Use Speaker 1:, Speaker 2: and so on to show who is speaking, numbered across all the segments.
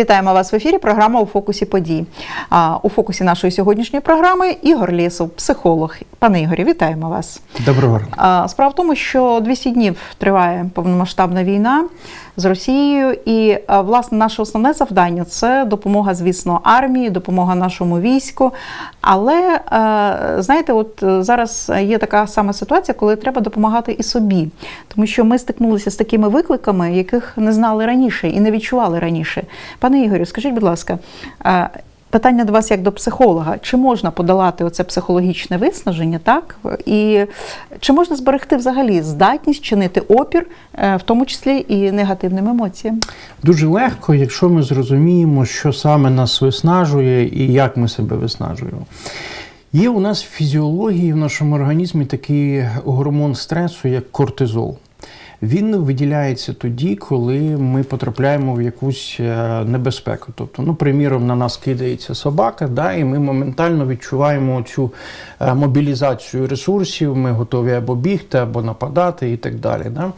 Speaker 1: Вітаємо вас в ефірі. Програма у фокусі подій. А, у фокусі нашої сьогоднішньої програми Ігор Лєсов, психолог. Пане Ігорі, вітаємо вас.
Speaker 2: Доброго ранку.
Speaker 1: Справа в тому, що 200 днів триває повномасштабна війна з Росією, і власне наше основне завдання це допомога, звісно, армії, допомога нашому війську. Але е, знаєте, от е, зараз є така сама ситуація, коли треба допомагати і собі, тому що ми стикнулися з такими викликами, яких не знали раніше і не відчували раніше. Пане Ігорю, скажіть, будь ласка. Питання до вас як до психолога: чи можна подолати оце психологічне виснаження, так? І чи можна зберегти взагалі здатність чинити опір, е, в тому числі і негативним емоціям?
Speaker 2: Дуже легко, якщо ми зрозуміємо, що саме нас виснажує і як ми себе виснажуємо. Є у нас в фізіології в нашому організмі такий гормон стресу, як кортизол. Він виділяється тоді, коли ми потрапляємо в якусь е, небезпеку. Тобто, ну, приміром, на нас кидається собака, да, і ми моментально відчуваємо цю е, мобілізацію ресурсів, ми готові або бігти, або нападати і так далі. Да.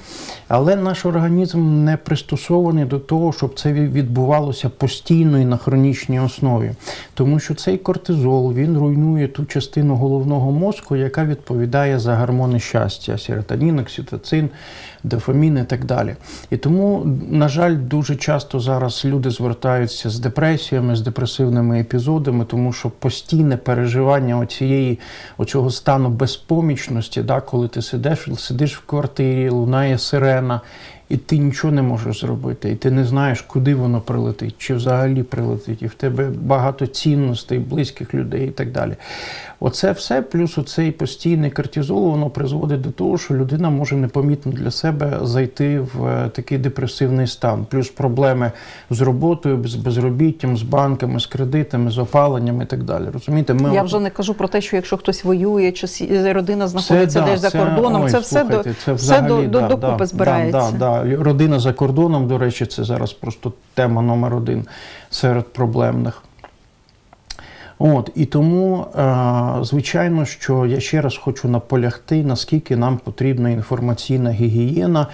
Speaker 2: Але наш організм не пристосований до того, щоб це відбувалося постійно і на хронічній основі. Тому що цей кортизол він руйнує ту частину головного мозку, яка відповідає за гормони щастя: серотонін, окситоцин, дофамін і так далі. І тому, на жаль, дуже часто зараз люди звертаються з депресіями, з депресивними епізодами, тому що постійне переживання оцієї, оцього стану безпомічності, да, коли ти сидиш, сидиш в квартирі, лунає сирена. І ти нічого не можеш зробити, і ти не знаєш, куди воно прилетить, чи взагалі прилетить, і в тебе багато цінностей, близьких людей і так далі. Оце все, плюс оцей постійний кортизол, воно призводить до того, що людина може непомітно для себе зайти в е, такий депресивний стан. Плюс проблеми з роботою, з безробіттям, з банками, з кредитами, з опаленням і так далі. Розумієте, ми
Speaker 1: Я
Speaker 2: от-
Speaker 1: вже не кажу про те, що якщо хтось воює, чи родина знаходиться
Speaker 2: да,
Speaker 1: десь за
Speaker 2: це-
Speaker 1: кордоном,
Speaker 2: ой,
Speaker 1: це все до
Speaker 2: слухайте, це
Speaker 1: все до,
Speaker 2: взагалі,
Speaker 1: до
Speaker 2: да,
Speaker 1: докупи
Speaker 2: да,
Speaker 1: збирається.
Speaker 2: Да, да, да. Родина за кордоном, до речі, це зараз просто тема номер один серед проблемних. От, і тому, е, звичайно, що я ще раз хочу наполягти, наскільки нам потрібна інформаційна гігієна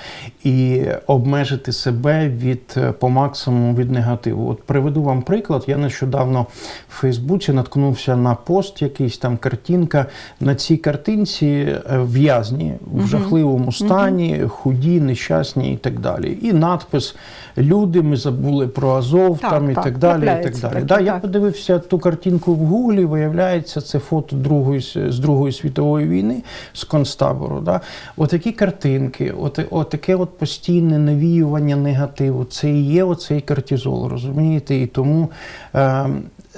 Speaker 2: і обмежити себе від е, по максимуму від негативу. От приведу вам приклад. Я нещодавно в Фейсбуці наткнувся на пост, якийсь там картинка. На цій картинці е, в'язні в жахливому стані, худі, нещасні і так далі. І надпис Люди, ми забули про Азов
Speaker 1: Так,
Speaker 2: там і
Speaker 1: так,
Speaker 2: так далі. І так далі. Да, я подивився ту картинку в Гуглі, виявляється, це фото Другої, з Другої світової війни з концтабору. Да? Отакі картинки, от, отаке от постійне навіювання негативу, це і є оцей кортизол, розумієте? І тому е,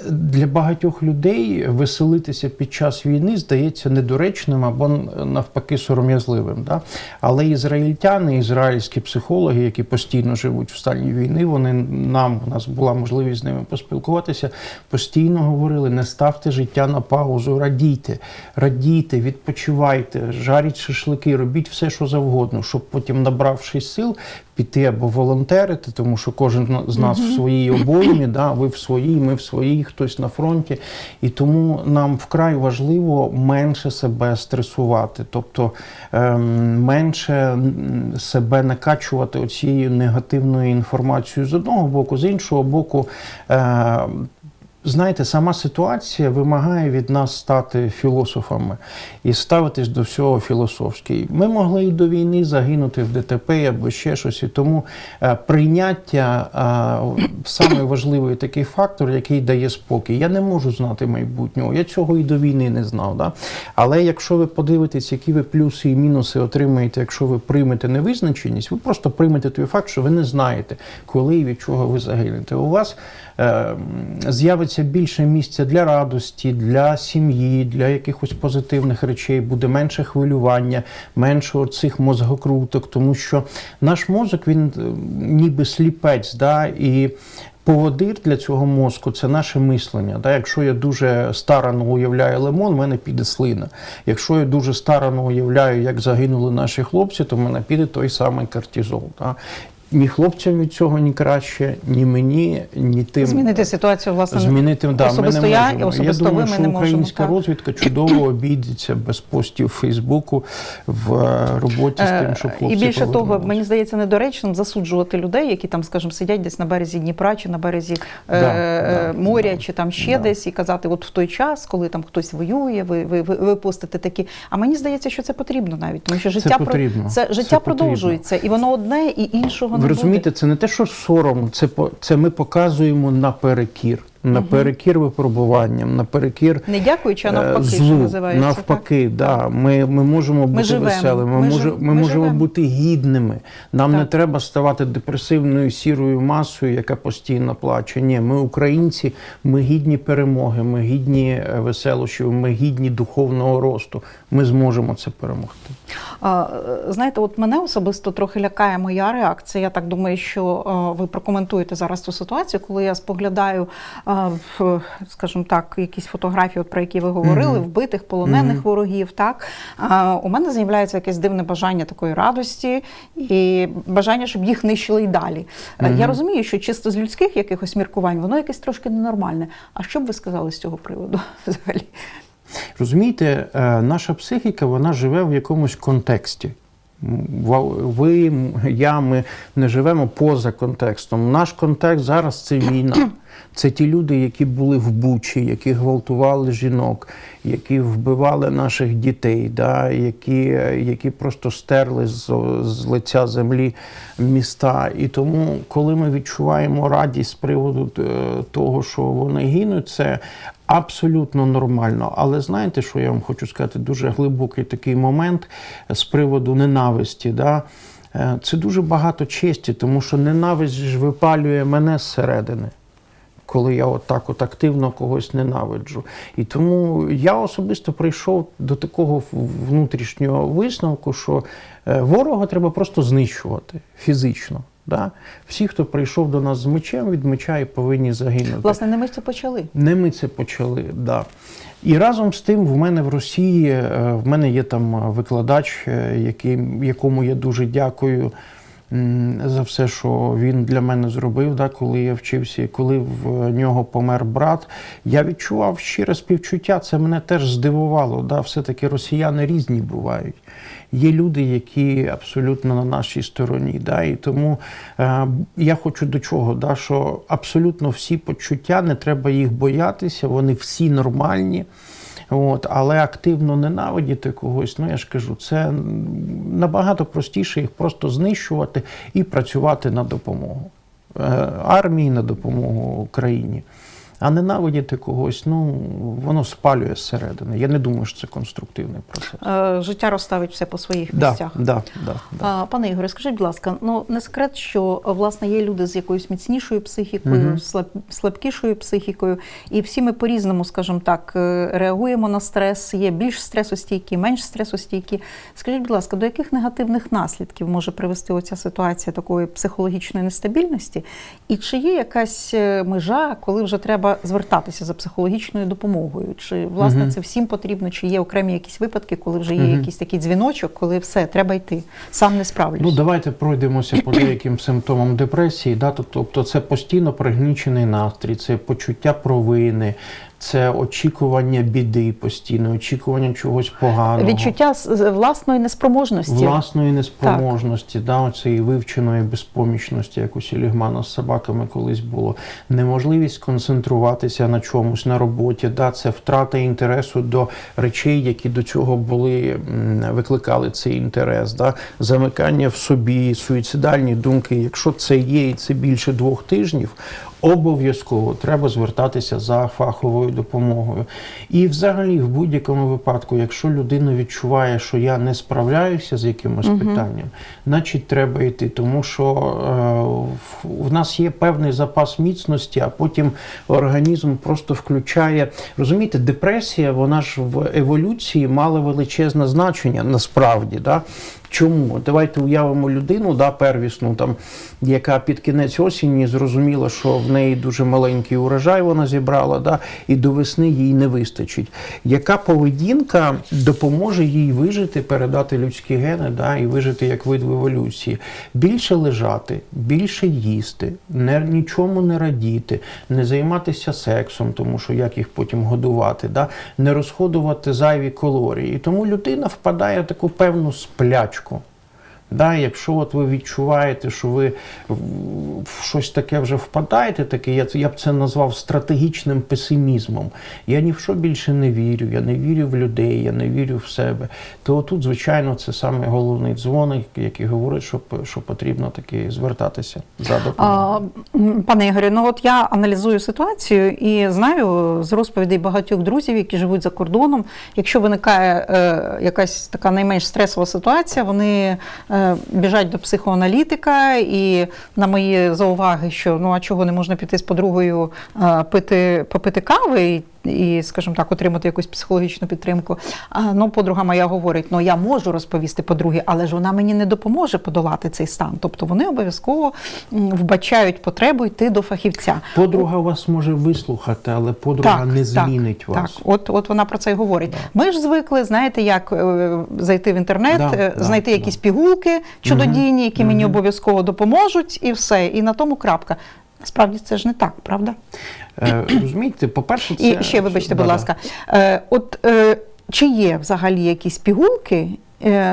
Speaker 2: для багатьох людей веселитися під час війни здається недоречним або навпаки сором'язливим. Да? Але ізраїльтяни, ізраїльські психологи, які постійно живуть в стані війни, вони нам у нас була можливість з ними поспілкуватися, постійно говорили: не ставте життя на паузу, радійте, радійте, відпочивайте, жаріть шашлики, робіть все, що завгодно, щоб потім, набравшись сил, піти або волонтерити, тому що кожен з нас в своїй обоймі, да, ви в своїй, ми в своїй, хтось на фронті. І тому нам вкрай важливо менше себе стресувати, тобто ем, менше себе накачувати оцією негативною інформацією з одного боку, з іншого боку. Е, Знаєте, сама ситуація вимагає від нас стати філософами і ставитись до всього філософськи. Ми могли і до війни загинути в ДТП або ще щось. І тому е, прийняття е, саме важливий такий фактор, який дає спокій. Я не можу знати майбутнього. Я цього і до війни не знав. Да? Але якщо ви подивитесь, які ви плюси і мінуси отримаєте, якщо ви приймете невизначеність, ви просто приймете той факт, що ви не знаєте, коли і від чого ви загинете. У вас з'явиться більше місця для радості, для сім'ї, для якихось позитивних речей, буде менше хвилювання, менше цих мозгокруток, тому що наш мозок він е, ніби сліпець, да, і Поводир для цього мозку це наше мислення. Да? Якщо я дуже старано уявляю лимон, в мене піде слина. Якщо я дуже старано уявляю, як загинули наші хлопці, то в мене піде той самий кортизол. Да? Ні хлопцям від цього ні краще, ні мені, ні тим.
Speaker 1: Змінити ситуацію, власне,
Speaker 2: Змінити да,
Speaker 1: особисто
Speaker 2: ми не
Speaker 1: я
Speaker 2: можемо.
Speaker 1: і особисто
Speaker 2: я думаю,
Speaker 1: ви ми
Speaker 2: що
Speaker 1: не можемо.
Speaker 2: українська
Speaker 1: так.
Speaker 2: розвідка чудово обійдеться без постів Фейсбуку в е, роботі з тим, що
Speaker 1: Е,
Speaker 2: хлопці
Speaker 1: І більше того, мені здається, недоречним засуджувати людей, які там, скажімо, сидять десь на березі Дніпра чи на березі е,
Speaker 2: Да,
Speaker 1: е,
Speaker 2: да,
Speaker 1: моря,
Speaker 2: да,
Speaker 1: чи там ще
Speaker 2: да.
Speaker 1: десь, і казати, от в той час, коли там хтось воює, ви, ви, ви, ви пустите такі. А мені здається, що це потрібно навіть, тому що життя про-
Speaker 2: потрібно.
Speaker 1: це
Speaker 2: Це
Speaker 1: життя
Speaker 2: потрібно.
Speaker 1: продовжується, і воно одне, і іншого
Speaker 2: Ви
Speaker 1: буде.
Speaker 2: розумієте, це не те, що сором, це це ми показуємо наперекір, наперекір випробуванням, наперекір
Speaker 1: Не дякуючи, а
Speaker 2: е,
Speaker 1: навпаки, що
Speaker 2: злу.
Speaker 1: називається. так?
Speaker 2: навпаки, да. Ми, ми можемо бути
Speaker 1: живемо.
Speaker 2: веселими, ми,
Speaker 1: Ми жив-
Speaker 2: ми,
Speaker 1: ми
Speaker 2: можемо
Speaker 1: живемо.
Speaker 2: бути гідними. Нам не треба ставати депресивною сірою масою, яка постійно плаче. Ні, ми українці, ми гідні перемоги, ми гідні е, веселощів, ми гідні духовного росту. Ми зможемо це перемогти.
Speaker 1: А, е, Знаєте, от мене особисто трохи лякає моя реакція. Я так думаю, що ви прокоментуєте зараз цю ситуацію, коли я споглядаю, скажімо так, якісь фотографії, от про які ви говорили,
Speaker 2: Мгм.
Speaker 1: вбитих, полонених
Speaker 2: Мгм.
Speaker 1: ворогів. Так у мене з'являється якесь дивне бажання такої радості і бажання, щоб їх нищили й далі. Е, Я розумію, що чисто з людських якихось міркувань воно якесь трошки ненормальне. А що б ви сказали з цього приводу взагалі?
Speaker 2: Розумієте, е, наша психіка вона живе в якомусь контексті. Ви, я, ми не живемо поза контекстом. Наш контекст зараз це війна. Це ті люди, які були в Бучі, які гвалтували жінок, які вбивали наших дітей, да, які, які просто стерли з, з лиця землі міста. І тому, коли ми відчуваємо радість з приводу е, того, що вони гинуть, це абсолютно нормально. Але знаєте, що я вам хочу сказати? Дуже глибокий такий момент з приводу ненависті. Да? Е, Це дуже багато честі, тому що ненависть ж випалює мене зсередини коли я отак от активно когось ненавиджу. І тому я особисто прийшов до такого внутрішнього висновку, що е, ворога треба просто знищувати фізично. Да? Всі, хто прийшов до нас з мечем, від меча і повинні загинути.
Speaker 1: Власне, не ми це почали.
Speaker 2: Не ми це почали, да. І разом з тим в мене в Росії е, в мене є там викладач, е, який, якому я дуже дякую за все, що він для мене зробив, да, коли я вчився, коли в нього помер брат. Я відчував щире співчуття. Це мене теж здивувало. Да. Все-таки росіяни різні бувають. Є люди, які абсолютно на нашій стороні. Да, і тому е, я хочу до чого, да, що абсолютно всі почуття, не треба їх боятися, вони всі нормальні. От, але активно ненавидіти когось, ну я ж кажу, це набагато простіше їх просто знищувати і працювати на допомогу е, армії, на допомогу Україні. А ненавидіти когось, ну воно спалює зсередини. Я не думаю, що це конструктивний процес.
Speaker 1: Е, Життя розставить все по своїх
Speaker 2: Да,
Speaker 1: місцях.
Speaker 2: да, да, да.
Speaker 1: Пане Ігоре, скажіть, будь ласка, ну не секрет, що власне є люди з якоюсь міцнішою психікою, слаб, слабкішою психікою, і всі ми по-різному, скажімо так, е, реагуємо на стрес. Є більш стресостійкі, менш стресостійкі. Скажіть, будь ласка, до яких негативних наслідків може привести оця ситуація такої психологічної нестабільності? І чи є якась е, межа, коли вже треба звертатися за психологічною допомогою? Чи власне
Speaker 2: Мгм.
Speaker 1: це всім потрібно? Чи є окремі якісь випадки, коли вже є
Speaker 2: Мгм.
Speaker 1: якийсь такий дзвіночок, коли все, треба йти, сам не справлюсь?
Speaker 2: Ну, давайте пройдемося по деяким симптомам депресії. Да? Тобто це постійно пригнічений настрій, це почуття провини, це очікування біди постійно, очікування чогось поганого.
Speaker 1: Відчуття власної неспроможності.
Speaker 2: Власної неспроможності, да, цієї вивченої безпомічності, як у Сілігмана з собаками колись було, неможливість концентруватися на чомусь на роботі, да, це втрата інтересу до речей, які до цього були, викликали цей інтерес, да, замикання в собі, суїцидальні думки. Якщо це є і це більше двох тижнів, обов'язково треба звертатися за фаховою допомогою. І взагалі, в будь-якому випадку, якщо людина відчуває, що я не справляюся з якимось питанням, значить треба йти, тому що е, в- в нас є певний запас міцності, а потім організм просто включає. Розумієте, депресія, вона ж в еволюції мала величезне значення насправді. Да? Чому? Давайте уявимо людину, да, первісну, там, яка під кінець осені зрозуміла, що в неї дуже маленький урожай вона зібрала, да, і до весни їй не вистачить. Яка поведінка допоможе їй вижити, передати людські гени да, і вижити як вид в еволюції? Більше лежати, більше їсти, не, нічому не радіти, не займатися сексом, тому що як їх потім годувати, да, не розходувати зайві калорії. І тому людина впадає в таку певну сплячку. Да, якщо от ви відчуваєте, що ви в щось таке вже впадаєте, таке, я, я б це назвав стратегічним песимізмом. Я ні в що більше не вірю, я не вірю в людей, я не вірю в себе. То тут, звичайно, це саме головний дзвоник, який говорить, що, що потрібно таки звертатися за допомогою.
Speaker 1: Пане Ігорю, ну от я аналізую ситуацію і знаю з розповідей багатьох друзів, які живуть за кордоном. Якщо виникає е, якась така найменш стресова ситуація, вони е, біжать до психоаналітика, і на мої зауваги, що ну а чого не можна піти з подругою е, пити, попити кави. І, скажімо так, отримати якусь психологічну підтримку. А, ну, подруга моя говорить: ну я можу розповісти подругі, але ж вона мені не допоможе подолати цей стан. Тобто вони обов'язково вбачають потребу йти до фахівця.
Speaker 2: Подруга вас може вислухати, але подруга не змінить вас.
Speaker 1: Так, от, от вона про це й говорить. Ми ж звикли, знаєте, як е, зайти в інтернет,
Speaker 2: Да,
Speaker 1: е,
Speaker 2: да,
Speaker 1: знайти
Speaker 2: да.
Speaker 1: якісь пігулки чудодійні, які мені обов'язково допоможуть, і все. І на тому крапка. Насправді це ж не так, правда?
Speaker 2: Е, розумієте, по-перше, це...
Speaker 1: І ще, вибачте, будь ласка, е, от е, чи є взагалі якісь пігулки,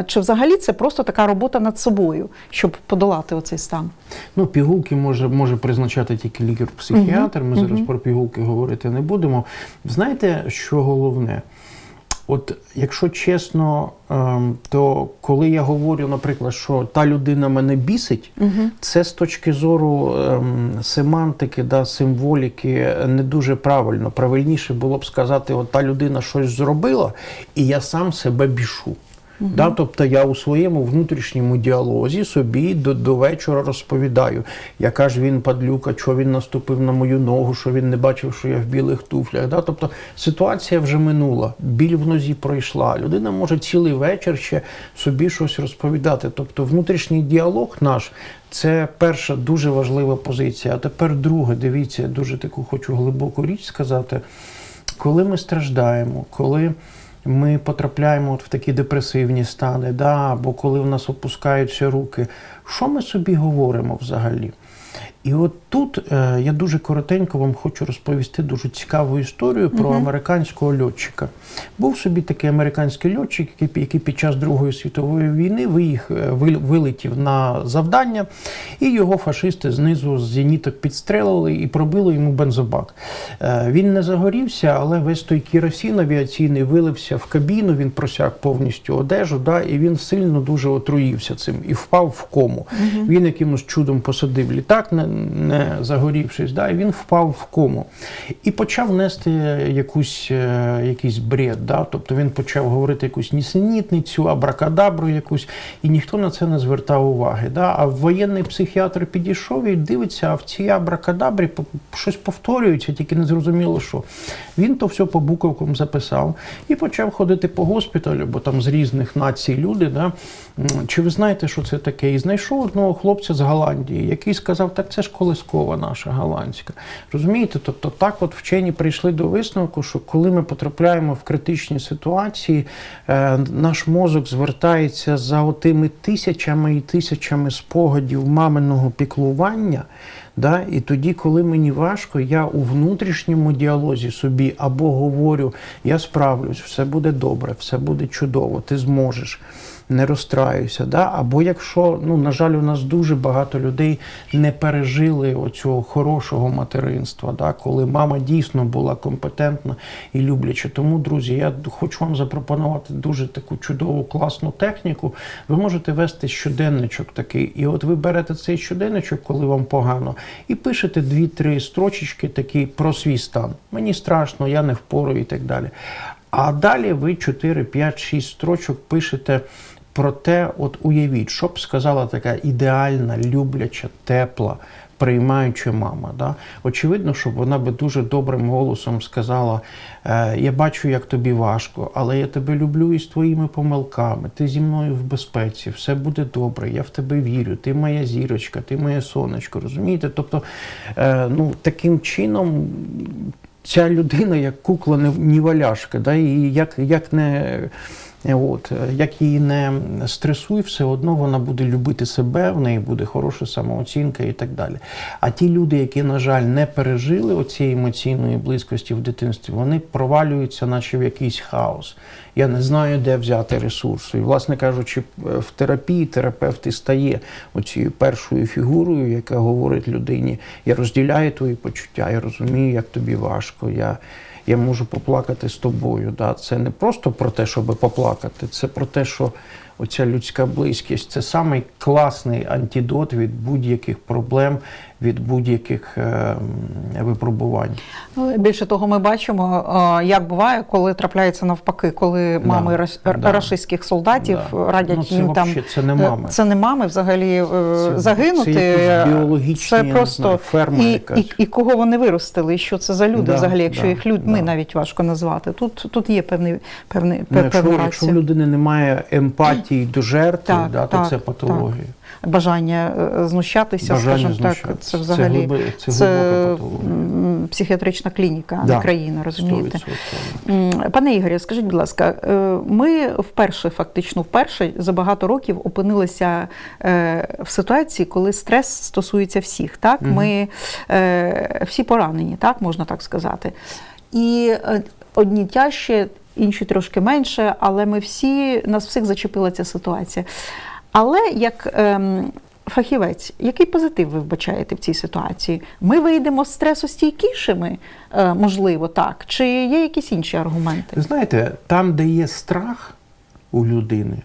Speaker 1: чи взагалі це просто така робота над собою, щоб подолати оцей стан?
Speaker 2: Ну, пігулки може, може призначати тільки лікар-психіатр. Ми зараз про пігулки говорити не будемо. Знаєте, що головне? От якщо чесно, ем, то коли я говорю, наприклад, що та людина мене бісить, це з точки зору ем, семантики, да, символіки не дуже правильно. Правильніше було б сказати, от та людина щось зробила, і я сам себе бішу. Да, тобто я у своєму внутрішньому діалозі собі до, до вечора розповідаю, яка ж він падлюка, що він наступив на мою ногу, що він не бачив, що я в білих туфлях. Да? Тобто ситуація вже минула, біль в нозі пройшла. Людина може цілий вечір ще собі щось розповідати. Тобто внутрішній діалог наш це перша дуже важлива позиція. А тепер друге, дивіться, я дуже таку хочу глибоку річ сказати. Коли ми страждаємо, коли ми потрапляємо от в такі депресивні стани, да, або коли в нас опускаються руки, що ми собі говоримо взагалі? І от тут е, я дуже коротенько вам хочу розповісти дуже цікаву історію про американського льотчика. Був собі такий американський льотчик, який, який під час Другої світової війни виїх, е, вилетів на завдання, і його фашисти знизу з зеніток підстрелили і пробили йому бензобак. Е, він не загорівся, але весь той керосин авіаційний вилився в кабіну, він просяк повністю одежу, да, і він сильно дуже отруївся цим і впав в кому. Він якимось чудом посадив літак, не, не загорівшись, да, і він впав в кому. І почав нести якусь, е, якийсь бред. Да, тобто він почав говорити якусь нісенітницю, абракадабру якусь, і ніхто на це не звертав уваги. Да. А воєнний психіатр підійшов і дивиться, а в цій абракадабрі щось повторюється, тільки не зрозуміло, що. Він то все по буковкам записав і почав ходити по госпіталю, бо там з різних націй люди. Да? Чи ви знаєте, що це таке? І знайшов одного хлопця з Голландії, який сказав, так це ж колискова наша голландська. Розумієте? Тобто так от вчені прийшли до висновку, що коли ми потрапляємо в критичні ситуації, е, наш мозок звертається за отими тисячами і тисячами спогадів маминого піклування. Да? І тоді, коли мені важко, я у внутрішньому діалозі собі або говорю, я справлюсь, все буде добре, все буде чудово, ти зможеш. Не розстраюся, да? або якщо, ну на жаль, у нас дуже багато людей не пережили оцього хорошого материнства, да? коли мама дійсно була компетентна і любляча. Тому, друзі, я хочу вам запропонувати дуже таку чудову класну техніку. Ви можете вести щоденничок такий, і от ви берете цей щоденничок, коли вам погано, і пишете дві-три строчечки такі про свій стан. Мені страшно, я не впору і так далі. А далі ви 4, 5, 6 строчок пишете про те, от уявіть, що б сказала така ідеальна, любляча, тепла, приймаюча мама. Да? Очевидно, щоб вона би дуже добрим голосом сказала: е, Я бачу, як тобі важко, але я тебе люблю із твоїми помилками. Ти зі мною в безпеці, все буде добре, я в тебе вірю, ти моя зірочка, ти моє сонечко. Розумієте? Тобто, е, ну, таким чином. Ця людина як кукла не ніваляшка, да, і як, як не От, як її не стресуй, все одно вона буде любити себе, в неї буде хороша самооцінка і так далі. А ті люди, які, на жаль, не пережили оцієї емоційної близькості в дитинстві, вони провалюються, наче в якийсь хаос. Я не знаю, де взяти ресурси. І, власне кажучи, в терапії терапевт і стає оцією першою фігурою, яка говорить людині: я розділяю твої почуття, я розумію, як тобі важко. Я я можу поплакати з тобою. Да? Це не просто про те, щоб поплакати, це про те, що оця людська близькість це самий класний антидот від будь-яких проблем, від будь-яких е, випробувань.
Speaker 1: Ну, Більше того, ми бачимо, е, як буває, коли трапляється навпаки, коли
Speaker 2: Да,
Speaker 1: мами
Speaker 2: да.
Speaker 1: рашистських солдатів
Speaker 2: Да.
Speaker 1: радять
Speaker 2: Ну, це
Speaker 1: їм там
Speaker 2: це не мами.
Speaker 1: Це не мами взагалі е,
Speaker 2: Це-
Speaker 1: загинути.
Speaker 2: це біологічні,
Speaker 1: Це просто
Speaker 2: знаю, ферма
Speaker 1: і, і, і кого вони виростили, і що це за люди
Speaker 2: Да,
Speaker 1: взагалі, якщо
Speaker 2: да,
Speaker 1: їх людьми
Speaker 2: да.
Speaker 1: навіть важко назвати. Тут, тут є певний, певний,
Speaker 2: Ну, якщо, якщо в людини немає емпатії до жертви,
Speaker 1: Так,
Speaker 2: да, то
Speaker 1: так,
Speaker 2: це патологія.
Speaker 1: Бажання е, знущатися,
Speaker 2: Бажання
Speaker 1: скажімо так, це взагалі
Speaker 2: Це це
Speaker 1: психіатрична клініка, а
Speaker 2: Да,
Speaker 1: не країна, розумієте?
Speaker 2: 100%.
Speaker 1: Пане Ігорі, скажіть, будь ласка, е, ми вперше, фактично, вперше за багато років опинилися е, в ситуації, коли стрес стосується всіх. Так,
Speaker 2: Мгм.
Speaker 1: ми всі поранені, так можна так сказати. І одні тяжче, інші трошки менше, але ми всі нас всіх зачепила ця ситуація. Але як ем, фахівець, який позитив ви вбачаєте в цій ситуації? Ми вийдемо з стресу стійкішими, е, можливо, так, чи є якісь інші аргументи?
Speaker 2: Ви знаєте, там, де є страх у людини,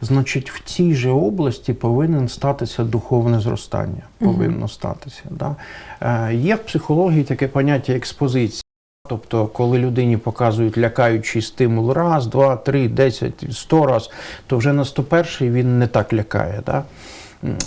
Speaker 2: значить в цій же області повинен статися духовне зростання. Повинно статися. Да? Е, є в психології таке поняття експозиції. Тобто, коли людині показують лякаючий стимул раз, два, три, десять, сто раз, то вже на 101 він не так лякає. Да?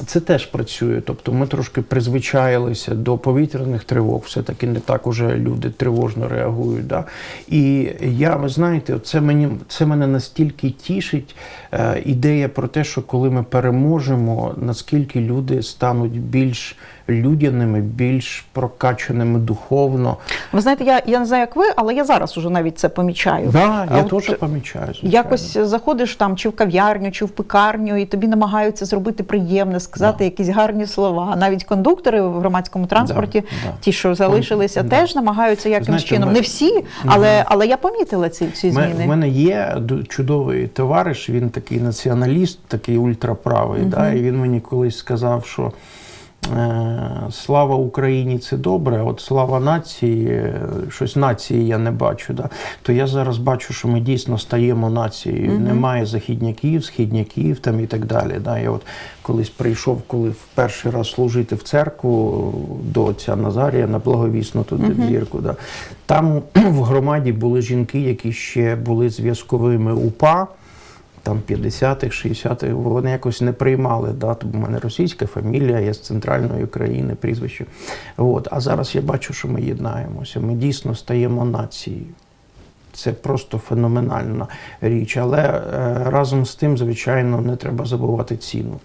Speaker 2: Це теж працює. Тобто ми трошки призвичаїлися до повітряних тривог, все-таки не так уже люди тривожно реагують. Да? І я, ви знаєте, це, мені, це мене настільки тішить е, ідея про те, що коли ми переможемо, наскільки люди стануть більш людяними, більш прокачаними духовно.
Speaker 1: Ви знаєте, я, я не знаю, як ви, але я зараз уже навіть це помічаю.
Speaker 2: Да, я теж помічаю. звичайно.
Speaker 1: Якось заходиш там чи в кав'ярню, чи в пекарню, і тобі намагаються зробити приємне, сказати
Speaker 2: Да.
Speaker 1: якісь гарні слова. Навіть кондуктори в громадському транспорті,
Speaker 2: да.
Speaker 1: ті, що залишилися,
Speaker 2: Да.
Speaker 1: теж намагаються якимось
Speaker 2: Знаєте,
Speaker 1: чином.
Speaker 2: ми-
Speaker 1: Не всі, але, але я помітила ці, ці зміни.
Speaker 2: В мене є чудовий товариш, він такий націоналіст, такий ультраправий. Да, і він мені колись сказав, що слава Україні це добре, от слава нації, е, щось нації я не бачу. Да. То я зараз бачу, що ми дійсно стаємо нацією. Немає західняків, східняків там і так далі. Да. Я от колись прийшов, коли в перший раз служити в церкву до отця Назарія на благовісну туди зірку. Да. Там в громаді були жінки, які ще були зв'язковими УПА. Там 50-х, 60-х, вони якось не приймали. Да? Тому в мене російська фамілія, я з центральної України, прізвище. От. А зараз я бачу, що ми єднаємося. Ми дійсно стаємо нацією. Це просто феноменальна річ. Але е, разом з тим, звичайно, не треба забувати ціну.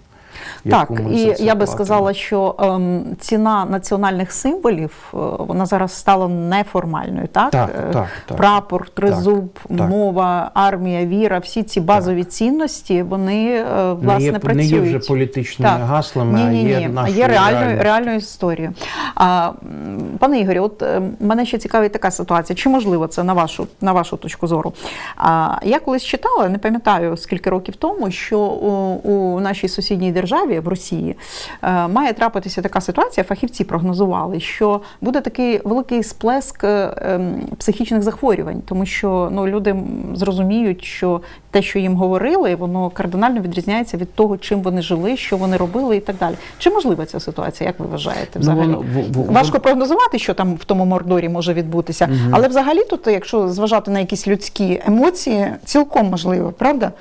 Speaker 1: Так, і я би сказала, що ем, ціна національних символів е, вона зараз стала неформальною. Так,
Speaker 2: Так,
Speaker 1: Е,
Speaker 2: так, так.
Speaker 1: прапор, тризуб,
Speaker 2: так.
Speaker 1: мова, армія, віра, всі ці базові цінності вони е, власне
Speaker 2: не є,
Speaker 1: працюють.
Speaker 2: не є вже політичними
Speaker 1: Так.
Speaker 2: гаслами,
Speaker 1: Ні, ні,
Speaker 2: а є
Speaker 1: ні. А
Speaker 2: нашою
Speaker 1: є реальною,
Speaker 2: реальною.
Speaker 1: реальною історією. А, пане Ігорі, от е, мене ще цікавить така ситуація. Чи можливо це на вашу, на вашу точку зору? А, я колись читала, не пам'ятаю скільки років тому, що у, у нашій сусідній державі в Росії е, має трапитися така ситуація. Фахівці прогнозували, що буде такий великий сплеск е, ем, психічних захворювань, тому що ну люди зрозуміють, що те, що їм говорили, воно кардинально відрізняється від того, чим вони жили, що вони робили, і так далі. Чи можлива ця ситуація? Як ви вважаєте?
Speaker 2: Ну,
Speaker 1: Взагалі
Speaker 2: воно- в- в-
Speaker 1: важко прогнозувати, що там в тому мордорі може відбутися. Але взагалі тут, якщо зважати на якісь людські емоції, цілком можливо, правда?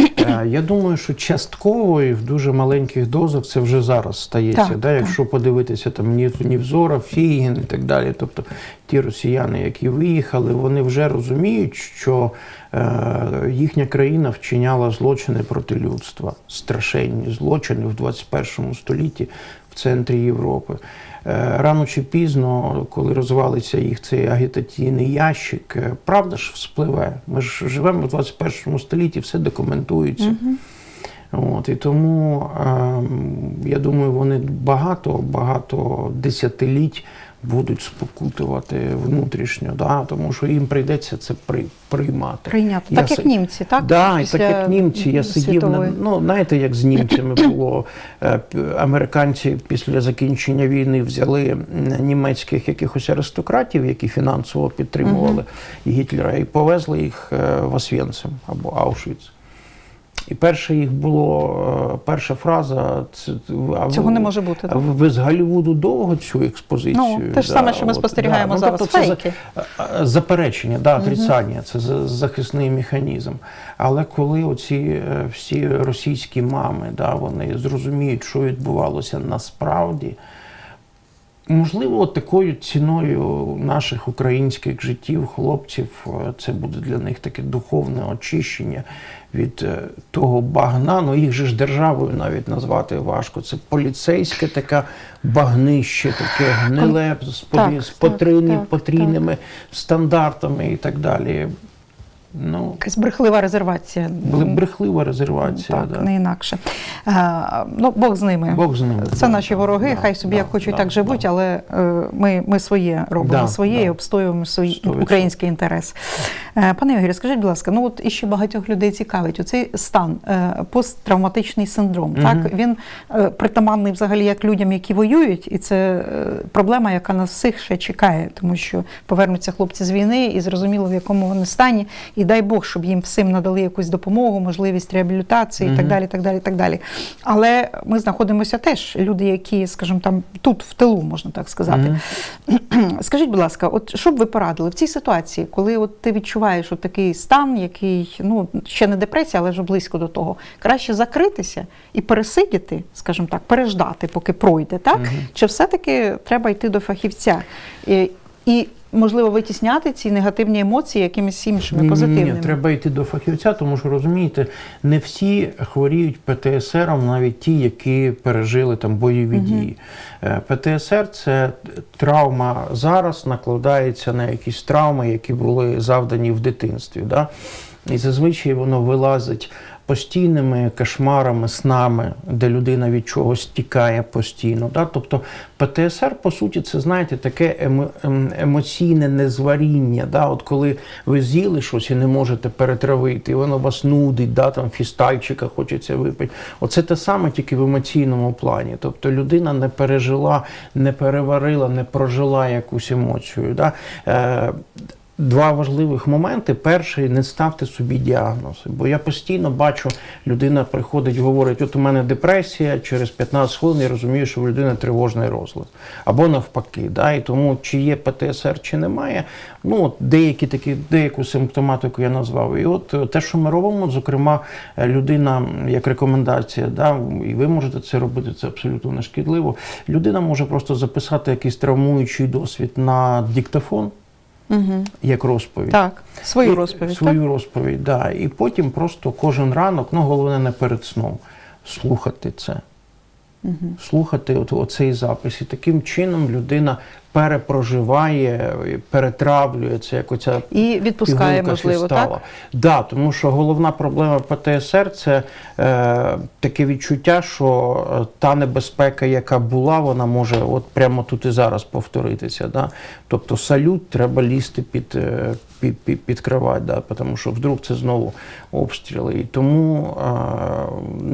Speaker 2: Е, Я думаю, що частково і в дуже маленьких дозах це вже зараз стається.
Speaker 1: Так,
Speaker 2: да? Якщо подивитися там Нівзора, Фігін і так далі. Тобто ті росіяни, які виїхали, вони вже розуміють, що е, їхня країна вчиняла злочини проти людства, страшенні злочини в 21 столітті в центрі Європи. Е, Рано чи пізно, коли розвалиться їх цей агітаційний ящик, е, правда ж вспливе. Ми ж живемо в 21 столітті, все документується. От, і тому ем, я думаю, вони багато, багато десятиліть будуть спокутувати внутрішньо, да? тому що їм прийдеться це при, приймати.
Speaker 1: Прийняти.
Speaker 2: Я
Speaker 1: Так як німці, так?
Speaker 2: Да,
Speaker 1: Після
Speaker 2: так як німці, я сидів на ну знаєте, як з німцями було е, американці після закінчення війни взяли німецьких якихось аристократів, які фінансово підтримували Гітлера, і повезли їх е, в Освєнцим або Аушвіц. І перше їх було, е, перша фраза це а
Speaker 1: Цього
Speaker 2: ви-
Speaker 1: не може бути,
Speaker 2: А ви, з Голлівуду довго цю експозицію?
Speaker 1: Ну, те ж саме, що ми спостерігаємо
Speaker 2: Ну,
Speaker 1: зараз.
Speaker 2: тобто
Speaker 1: Фейки.
Speaker 2: а, Заперечення, да, отрицання, це за- захисний механізм. Але коли оці е, всі російські мами, да, вони зрозуміють, що відбувалося насправді, можливо, такою ціною наших українських життів, хлопців, е, це буде для них таке духовне очищення від е, того багна. Ну їх же ж державою навіть назвати важко. Це поліцейське таке багнище, таке гниле з, потрійними стандартами і так далі. Ну,
Speaker 1: Якась брехлива резервація.
Speaker 2: брехлива резервація.
Speaker 1: Так,
Speaker 2: да.
Speaker 1: не інакше. Е, ну, Бог з ними.
Speaker 2: Бог з ними.
Speaker 1: Це
Speaker 2: да,
Speaker 1: наші вороги,
Speaker 2: да,
Speaker 1: хай собі
Speaker 2: да,
Speaker 1: як хочуть,
Speaker 2: да,
Speaker 1: так живуть,
Speaker 2: да.
Speaker 1: але е, ми, ми своє робимо
Speaker 2: Да,
Speaker 1: своє
Speaker 2: да.
Speaker 1: і обстоюємо свій український інтерес. Е, Пане Ігорі, скажіть, будь ласка, ну от іще багатьох людей цікавить оцей стан, посттравматичний синдром. Так він притаманний взагалі як людям, які воюють, і це проблема, яка нас всіх ще чекає, тому що повернуться хлопці з війни і зрозуміло, в якому вони стані, і дай Бог, щоб їм всім надали якусь допомогу, можливість реабілітації і так далі, так далі, так далі. Але ми знаходимося теж люди, які, скажімо, там тут в тилу, можна так сказати.
Speaker 2: Мгм.
Speaker 1: Скажіть, будь ласка, от що б ви порадили в цій ситуації, коли от ти відчуваєш от такий стан, який ну ще не депресія, але вже близько до того, краще закритися і пересидіти, скажімо так, переждати, поки пройде, так? Чи все-таки треба йти до фахівця і, і можливо витісняти ці негативні емоції якимись іншими позитивними?
Speaker 2: Ні, треба йти до фахівця, тому що розумієте, не всі хворіють ПТСР, навіть ті, які пережили там бойові дії. Е, ПТСР це травма зараз накладається на якісь травми, які були завдані в дитинстві. Да? І зазвичай воно вилазить постійними кошмарами, снами, де людина від чогось тікає постійно. Да? Тобто ПТСР, по суті, це знаєте, таке ем, емоційне незваріння. Да? От коли ви з'їли щось і не можете перетравити, і воно вас нудить, да? там фістальчика хочеться випити. Оце те саме, тільки в емоційному плані. Тобто людина не пережила, не переварила, не прожила якусь емоцію. Да? Е, Два важливих моменти. Перший не ставте собі діагнози. Бо я постійно бачу, людина приходить, говорить: от у мене депресія, через 15 хвилин я розумію, що в людини тривожний розлад. Або навпаки. Да? І тому чи є ПТСР, чи немає. Ну, от деякі такі, деяку симптоматику я назвав. І от е, те, що ми робимо, зокрема, е, людина як рекомендація, да, і ви можете це робити, це абсолютно не шкідливо. Людина може просто записати якийсь травмуючий досвід на диктофон
Speaker 1: Угу.
Speaker 2: як розповідь.
Speaker 1: Так, свою
Speaker 2: І-
Speaker 1: розповідь.
Speaker 2: Свою
Speaker 1: так?
Speaker 2: розповідь, да. І потім просто кожен ранок, ну головне не перед сном, слухати це. Слухати от, оцей запис. І таким чином людина перепроживає, перетравлює це, як оця
Speaker 1: І відпускає, можливо, так?
Speaker 2: Да, тому що головна проблема ПТСР це е, таке відчуття, що е, та небезпека, яка була, вона може от прямо тут і зараз повторитися. Да? Тобто салют треба лізти під, е, під, під, під кровать, да? тому що вдруг це знову обстріли. І тому е,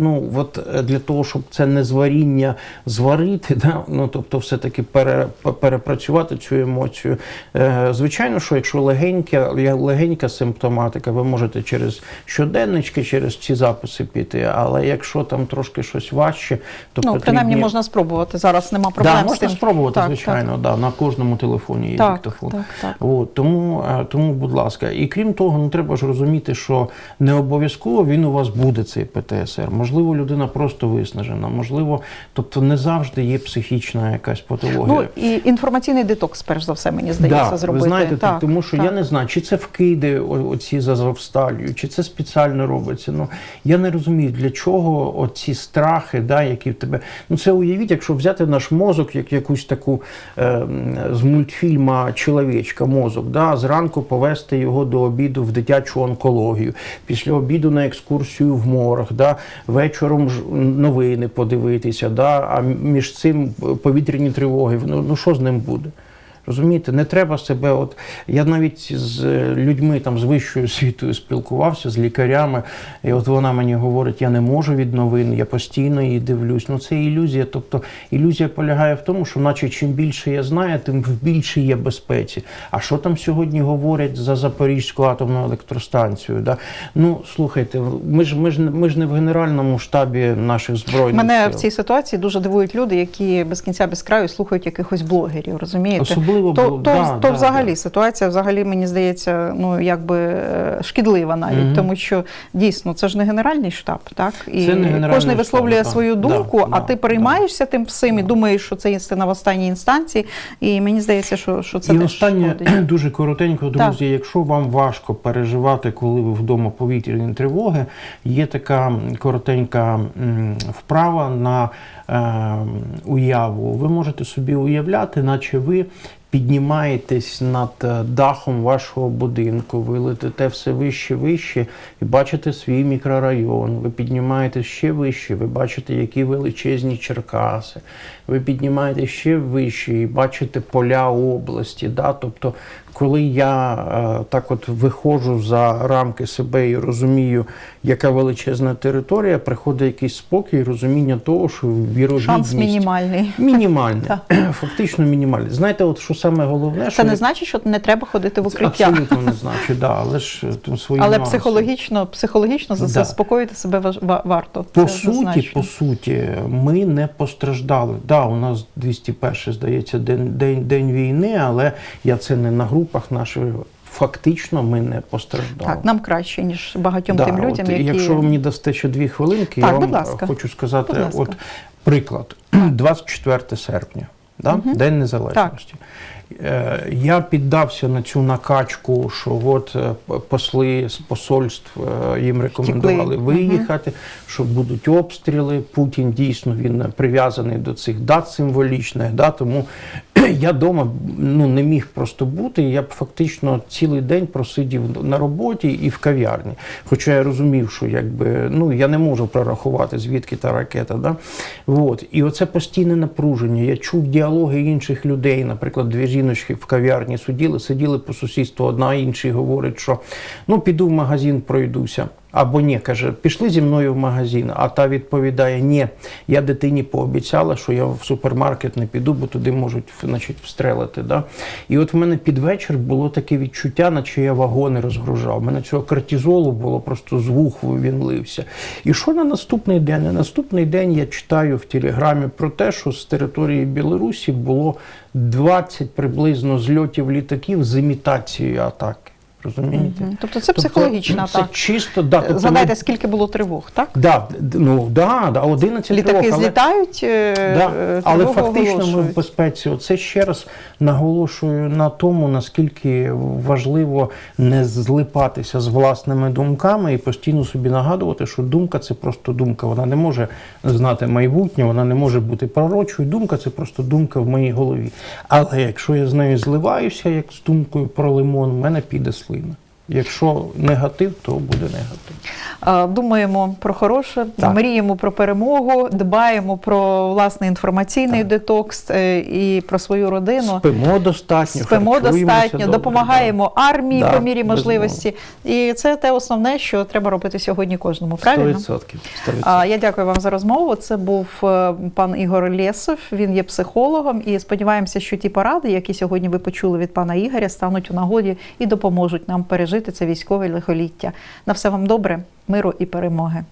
Speaker 2: ну, от е, для того, щоб це незваріння зварити, да? ну, тобто все-таки пере, перепрацювати цю емоцію. Е, Звичайно, що якщо легенька, легенька симптоматика, ви можете через щоденнички, через ці записи піти. Але якщо там трошки щось важче, то
Speaker 1: Ну,
Speaker 2: потрібні...
Speaker 1: принаймні можна спробувати. Зараз нема проблем.
Speaker 2: Да, можна спробувати,
Speaker 1: Так,
Speaker 2: звичайно, Да, на кожному телефоні є
Speaker 1: Так,
Speaker 2: диктофон.
Speaker 1: так, так.
Speaker 2: От, тому, е, тому, будь ласка, і крім того, ну треба ж розуміти, що не обов'язково він у вас буде цей ПТСР. Можливо, людина просто виснажена, можливо, тобто не завжди є психічна якась патологія.
Speaker 1: Ну і інформаційний детокс, перш за все, мені здається,
Speaker 2: Да,
Speaker 1: зробити.
Speaker 2: Ви знаєте,
Speaker 1: так,
Speaker 2: тому що
Speaker 1: так.
Speaker 2: я не знаю, чи це вкиди оці з Азовсталью, чи це спеціально робиться. Ну я не розумію, для чого оці страхи, да, які в тебе. Ну це уявіть, якщо взяти наш мозок, як якусь таку е, з мультфільма Чоловічка, мозок, да, зранку повести його до обіду в дитячу онкологію, після обіду на екскурсію в морг, да, вечором новини подивитися, да, а між цим повітряні тривоги. Ну, ну що з ним буде? Розумієте, не треба себе. От я навіть з людьми там з вищою освітою спілкувався, з лікарями, і от вона мені говорить: я не можу від новин, я постійно її дивлюсь. Ну це ілюзія. Тобто ілюзія полягає в тому, що, наче чим більше я знаю, тим в більше є безпеці. А що там сьогодні говорять за Запорізьку атомну електростанцію? Да? Ну слухайте, ми ж ми ж ми ж не в генеральному штабі наших збройних
Speaker 1: Мене
Speaker 2: сил.
Speaker 1: в цій ситуації дуже дивують люди, які без кінця без краю слухають якихось блогерів. Розумієте?
Speaker 2: Особливо
Speaker 1: то,
Speaker 2: бо-
Speaker 1: то,
Speaker 2: да,
Speaker 1: то
Speaker 2: да,
Speaker 1: взагалі
Speaker 2: да.
Speaker 1: ситуація, взагалі, мені здається, ну якби е, шкідлива навіть,
Speaker 2: Мгм.
Speaker 1: тому що дійсно це ж не генеральний штаб, так і
Speaker 2: Це не генеральний
Speaker 1: кожен висловлює
Speaker 2: да.
Speaker 1: свою
Speaker 2: Да,
Speaker 1: думку, а
Speaker 2: да,
Speaker 1: ти
Speaker 2: да.
Speaker 1: тим всім і думаєш, що це істина в останній інстанції. І мені здається, що, що це
Speaker 2: і
Speaker 1: теж
Speaker 2: останнє
Speaker 1: шкодить.
Speaker 2: дуже коротенько, друзі.
Speaker 1: Так.
Speaker 2: Якщо вам важко переживати, коли ви вдома повітряні тривоги, є така коротенька вправа на уяву. Ви можете собі уявляти, наче ви. Піднімаєтесь над е, дахом вашого будинку, ви летите все вище, вище і бачите свій мікрорайон. Ви піднімаєтесь ще вище, ви бачите, які величезні Черкаси. Ви піднімаєтесь ще вище і бачите поля області. Да? Тобто, коли я е, так от виходжу за рамки себе і розумію, яка величезна територія, приходить якийсь спокій, розуміння того, що вірогідність
Speaker 1: Шанс мінімальний.
Speaker 2: мінімальний, фактично мінімальний. Знаєте, от що саме головне,
Speaker 1: Це не значить, що не треба ходити в укриття.
Speaker 2: абсолютно не значить, да, але ж е, там свої
Speaker 1: Але
Speaker 2: нюанси.
Speaker 1: психологічно, психологічно
Speaker 2: Да.
Speaker 1: заспокоїти себе варто.
Speaker 2: По
Speaker 1: Це
Speaker 2: суті, по суті, ми не постраждали. Да, у нас 201, здається, день, день, день війни, але я це не на групах наших. Фактично, ми не постраждали.
Speaker 1: Так, нам краще, ніж багатьом
Speaker 2: Да,
Speaker 1: тим людям,
Speaker 2: от,
Speaker 1: які
Speaker 2: Якщо ви мені дасте ще дві хвилинки,
Speaker 1: Так,
Speaker 2: я вам
Speaker 1: ласка.
Speaker 2: хочу сказати, от приклад, 24 серпня, да? День Незалежності. Е, Я піддався на цю накачку, що от е, посли з посольств е, їм рекомендували виїхати, що будуть обстріли. Путін дійсно він прив'язаний до цих дат символічних. Да? Тому я вдома ну, не міг просто бути. Я б фактично цілий день просидів на роботі і в кав'ярні. Хоча я розумів, що якби ну я не можу прорахувати, звідки та ракета. Да? От. І оце постійне напруження. Я чув діалоги інших людей. Наприклад, дві жіночки в кав'ярні сиділи, сиділи по сусідству, одна іншій говорить, що ну піду в магазин, пройдуся. Або ні, каже, пішли зі мною в магазин. А та відповідає: Ні, я дитині пообіцяла, що я в супермаркет не піду, бо туди можуть значить, встрелити. Да? І от в мене під вечір було таке відчуття, наче я вагони розгружав. У мене цього кортизолу було просто з вух він лився. І що на наступний день? На наступний день я читаю в телеграмі про те, що з території Білорусі було 20 приблизно зльотів літаків з імітацією атаки. Розумієте?
Speaker 1: Мгм. Тобто це психологічна
Speaker 2: тобто,
Speaker 1: атака.
Speaker 2: Це чисто, да, тобто
Speaker 1: Згадайте,
Speaker 2: ми-
Speaker 1: скільки було тривог, так?
Speaker 2: Да, ну да, да, 11
Speaker 1: Літаки
Speaker 2: тривог, але,
Speaker 1: злітають, е,
Speaker 2: да,
Speaker 1: е,
Speaker 2: але фактично ми в безпеці. Оце ще раз наголошую на тому, наскільки важливо не злипатися з власними думками і постійно собі нагадувати, що думка це просто думка. Вона не може знати майбутнє, вона не може бути пророчою. Думка це просто думка в моїй голові. Але якщо я з нею зливаюся, як з думкою про лимон, в мене піде слина. Якщо негатив, то буде негатив.
Speaker 1: Думаємо про хороше,
Speaker 2: Так.
Speaker 1: мріємо про перемогу, дбаємо про власний інформаційний
Speaker 2: Так.
Speaker 1: детокс е, і про свою родину.
Speaker 2: Спимо достатньо,
Speaker 1: Спимо достатньо,
Speaker 2: добре,
Speaker 1: допомагаємо армії
Speaker 2: Да,
Speaker 1: по мірі
Speaker 2: безумовно.
Speaker 1: можливості. І це те основне, що треба робити сьогодні кожному. Правильно?
Speaker 2: 100%. 100%.
Speaker 1: Я дякую вам за розмову. Це був е, пан Ігор Лєсов. Він є психологом. І сподіваємося, що ті поради, які сьогодні ви почули від пана Ігоря, стануть у нагоді і допоможуть нам пережити це військове лихоліття. На все вам добре, миру і перемоги.